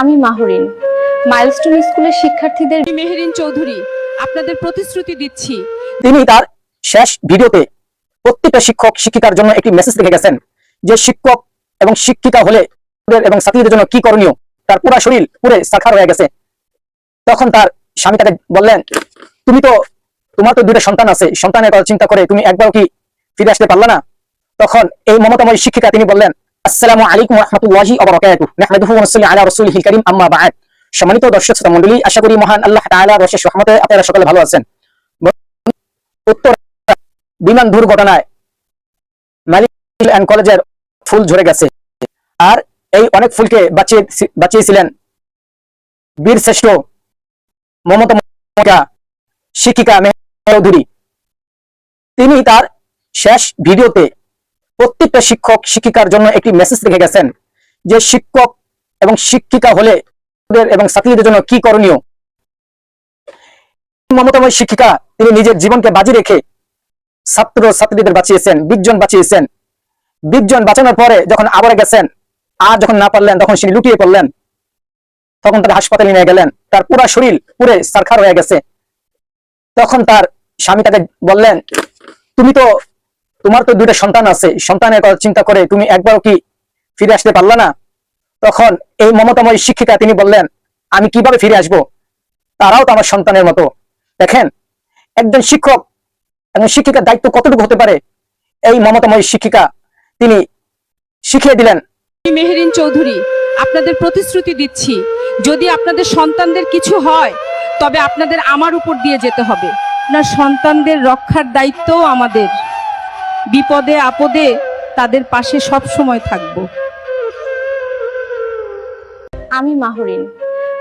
আমি মাহরিন। মাইলস্টোন স্কুলের শিক্ষার্থীদের মেহেরিন চৌধুরী আপনাদের প্রতিশ্রুতি দিচ্ছি। তিনি তার শেষ ভিডিওতে প্রত্যেকটা শিক্ষক শিক্ষিকার জন্য একটি মেসেজ লিখে গেছেন যে শিক্ষক এবং শিক্ষিকা হলে ওদের এবং ছাত্রীদের জন্য কি করণীয়? তার পুরা শরীর পুরে সাক্ষার হয়ে গেছে। তখন তার স্বামী তাকে বললেন তুমি তো তোমার তো দুইটা সন্তান আছে। সন্তানের কথা চিন্তা করে তুমি একবার কি ফিরে আসতে পারলে না? তখন এই মমতাময় শিক্ষিকা তিনি বললেন আসসালামু আলাইকুম রহমতুল্লাহি ওবারাকাতুহু নাহমাদুহু ওয়া নুসাল্লি আলা রাসূলিহিল কারীম, আম্মা বা'দ সম্মানিত দর্শক, শ্রোতা মণ্ডলী, আশা করি মহান আল্লাহ তাআলার অশেষ রহমতে আপনারা সকলে ভালো আছেন। উত্তর বিমান দুর্ঘটনায় মালিক অ্যান্ড কলেজের ফুল ঝরে গেছে। আর এই অনেক ফুলকে বাঁচিয়ে বাঁচিয়েছিলেন বীর শ্রেষ্ঠ মমতা শিক্ষিকা মেহের চৌধুরী। তিনি তার শেষ ভিডিওতে প্রত্যেকটা শিক্ষক শিক্ষিকার জন্য একটি মেসেজ লিখে গেছেন যে শিক্ষক এবং শিক্ষিকা হলে এবং ছাত্রীদের জন্য কি করণীয়? মমতাময় শিক্ষিকা, তিনি নিজের জীবনকে বাজি রেখে ছাত্র ছাত্রীদের বাঁচিয়েছেন, বিশজন বাঁচিয়েছেন। বিশজন বাঁচানোর পরে যখন আবার গেছেন, আর যখন না পারলেন, তখন তিনি লুটিয়ে পড়লেন। তখন তাকে হাসপাতালে নিয়ে গেলেন। তার পুরা শরীর পুরে সারখার হয়ে গেছে। তখন তার স্বামী তাকে বললেন, তুমি তো তোমার তো দুইটা সন্তান আছে সন্তানের কথা চিন্তা করে তুমি একবারও কি ফিরে আসতে পারলে না? তখন এই মমতাময় শিক্ষিকা তিনি বললেন, আমি কীভাবে ফিরে আসব? তারাও তো আমার সন্তানের মতো। দেখেন, একজন শিক্ষক এবং শিক্ষিকার দায়িত্ব কতটুকু হতে পারে? এই মমতাময় শিক্ষিকা তিনি শিখিয়ে দিলেন মেহেরিন চৌধুরী, আপনাদের প্রতিশ্রুতি দিচ্ছি, যদি আপনাদের সন্তানদের কিছু হয়, তবে আপনাদের আমার উপর দিয়ে যেতে হবে। আপনার সন্তানদের রক্ষার দায়িত্বও আমাদের। বিপদে আপদে তাদের পাশে সব সময় থাকব। আমি মাহরিন।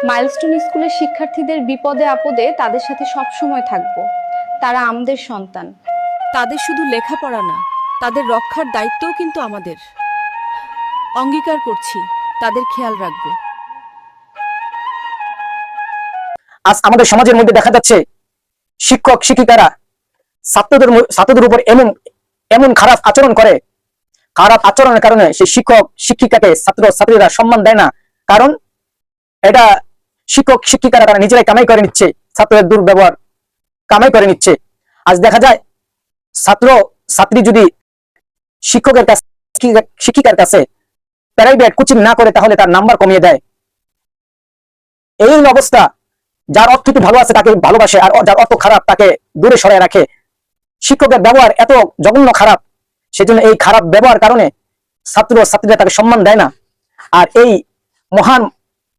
মাইলস্টোন স্কুলের শিক্ষার্থীদের বিপদে আপদে তাদের সাথে সব সময় থাকব। তারা আমাদের সন্তান। তাদের শুধু লেখাপড়া না তাদের রক্ষার দায়িত্বও কিন্তু আমাদের। অঙ্গীকার করছি তাদের খেয়াল রাখব। আজ আমাদের সমাজের মধ্যে দেখা যাচ্ছে শিক্ষক শিক্ষিকারা ছাত্রদের ছাত্রদের উপর এমন এমন খারাপ আচরণ করে। খারাপ আচরণের কারণে সেই শিক্ষক, শিক্ষিকাকে ছাত্র, ছাত্রীরা সম্মান দেয় না। কারণ এটা শিক্ষক, শিক্ষিকারা তারা নিজেরাই কামাই করে নিচ্ছে। ছাত্রের দুর্ব্যবহার কামাই করে নিচ্ছে। আজ দেখা যায়, ছাত্র, ছাত্রী যদি শিক্ষকের কাছে শিক্ষিকার কাছে প্রাইভেট কোচিং না করে তাহলে তার নাম্বার কমিয়ে দেয়। এই অবস্থা, যার অর্থ একটু ভালো আছে তাকে ভালোবাসে আর যার অর্থ খারাপ তাকে দূরে সরায় রাখে। শিক্ষকের ব্যবহার এত জঘন্য খারাপ, সেজন্য এই খারাপ ব্যবহার কারণে ছাত্র ছাত্রীরা তাকে সম্মান দেয় না। আর এই মহান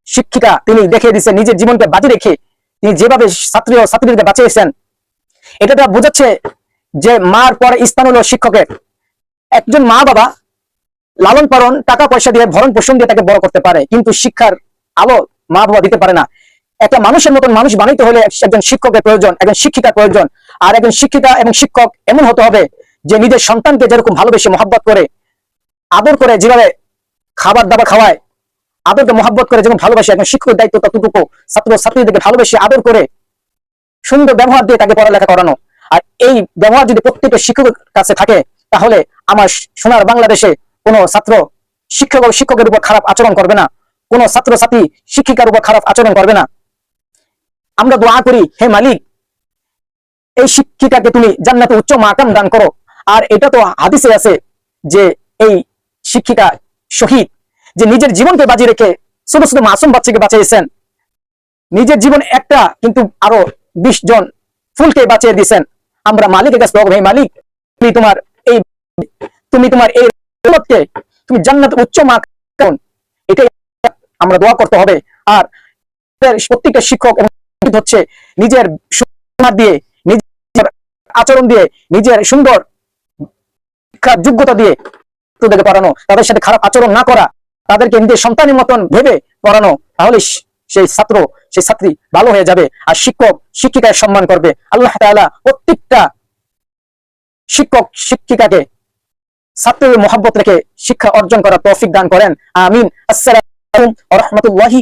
শিক্ষিকা তিনি দেখিয়ে দিচ্ছেন নিজের জীবনকে বাজি রেখে তিনি যেভাবে ছাত্রী ও ছাত্রীদের বাঁচিয়েছেন, এটা বোঝাচ্ছে যে মার পরে স্থান হলো শিক্ষকের। একজন মা বাবা লালন পালন, টাকা পয়সা দিয়ে ভরণ পোষণ দিয়ে তাকে বড় করতে পারে, কিন্তু শিক্ষার আলো মা বাবা দিতে পারে না। একটা মানুষের মতন মানুষ বানাইতে হলে একজন শিক্ষকের প্রয়োজন, একজন শিক্ষিকার প্রয়োজন। আর একজন শিক্ষিকা এবং শিক্ষক এমন হতে হবে যে নিজের সন্তানকে যেরকম ভালোবেসে মহাব্বত করে, আদর করে যেভাবে খাবার দাবার খাওয়ায়, আদরকে মহাব্বত করে যেমন ভালোবাসে একজন শিক্ষকের দায়িত্ব ততটুকু ছাত্র ছাত্রীদেরকে ভালোবেসে আদর করে সুন্দর ব্যবহার দিয়ে তাকে পড়ালেখা করানো। আর এই ব্যবহার যদি প্রত্যেকটা শিক্ষকের কাছে থাকে, তাহলে আমার সোনার বাংলাদেশে কোনো ছাত্র শিক্ষক ও শিক্ষকের উপর খারাপ আচরণ করবে না। কোনো ছাত্র ছাত্রী শিক্ষিকার উপর খারাপ আচরণ করবে না। আমরা দোয়া করি, হে মালিক, এই শিক্ষিকাকে তুমি জান্নাতে উচ্চ মাকাম দান করো। আর এটা তো হাদিসে আছে যে এই শিক্ষিকা শহীদ, যে নিজের জীবনকে বাজি রেখে ছোট ছোট মাসুম বাচ্চাকে বাঁচিয়েছেন, নিজের জীবন একটা কিন্তু আরও বিশ জন ফুলকে বাঁচিয়ে দিয়েছেন। আমরা মালিকের কাছে হে মালিক, তুমি তোমার এই তুমি তোমার এই তুমি জান্নাত উচ্চ মা এটাই আমরা দোয়া করতে হবে। আর প্রত্যেকটা শিক্ষক এবং হচ্ছে নিজের দিয়ে, নিজের আচরণ দিয়ে, নিজের সুন্দর যোগ্যতা দিয়ে তাদেরকে পড়ানো, তাদের সাথে খারাপ আচরণ না করা, তাদেরকে নিজের সন্তানের মতন ভেবে পড়ানো, তাহলে সেই ছাত্র, সেই ছাত্রী ভালো হয়ে যাবে আর শিক্ষক শিক্ষিকার সম্মান করবে। আল্লাহ তাআলা প্রত্যেকটা শিক্ষক, শিক্ষিকাকে ছাত্রের মহাব্বত রেখে শিক্ষা অর্জন করার তৌফিক দান করেন। আমিন। আসসালামু রাহমাতুল্লাহি